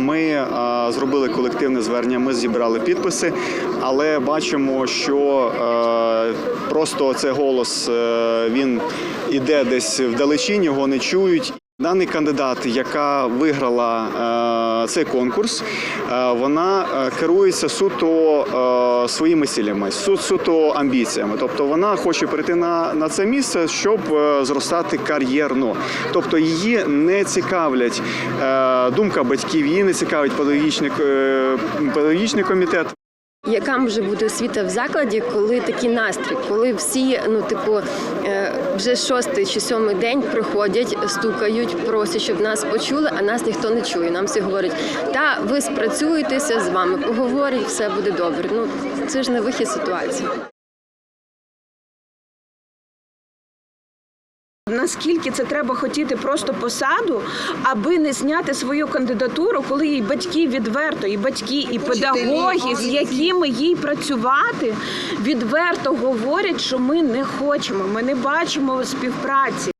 Ми е, зробили колективне звернення, ми зібрали підписи, але бачимо, що е, просто цей голос е, він іде десь вдалечінь, його не чують. Даний кандидат, яка виграла е, цей конкурс, е, вона е, керується суто своїми цілями, су, суто амбіціями. Тобто вона хоче прийти на, на це місце, щоб зростати кар'єрно. Тобто її не цікавлять думка батьків, її не цікавить педагогічний, педагогічний комітет. Яка може бути освіта в закладі, коли такий настрій, коли всі, ну типу, е, вже шостий чи сьомий день приходять, стукають, просять, щоб нас почули, а нас ніхто не чує. Нам всі говорять, та ви спрацюєтеся з вами, поговорять, все буде добре. Ну це ж не вихід ситуації. Наскільки це треба хотіти просто посаду, аби не зняти свою кандидатуру, коли їй батьки відверто, і батьки, і педагоги, з якими їй працювати, відверто говорять, що ми не хочемо, ми не бачимо співпраці.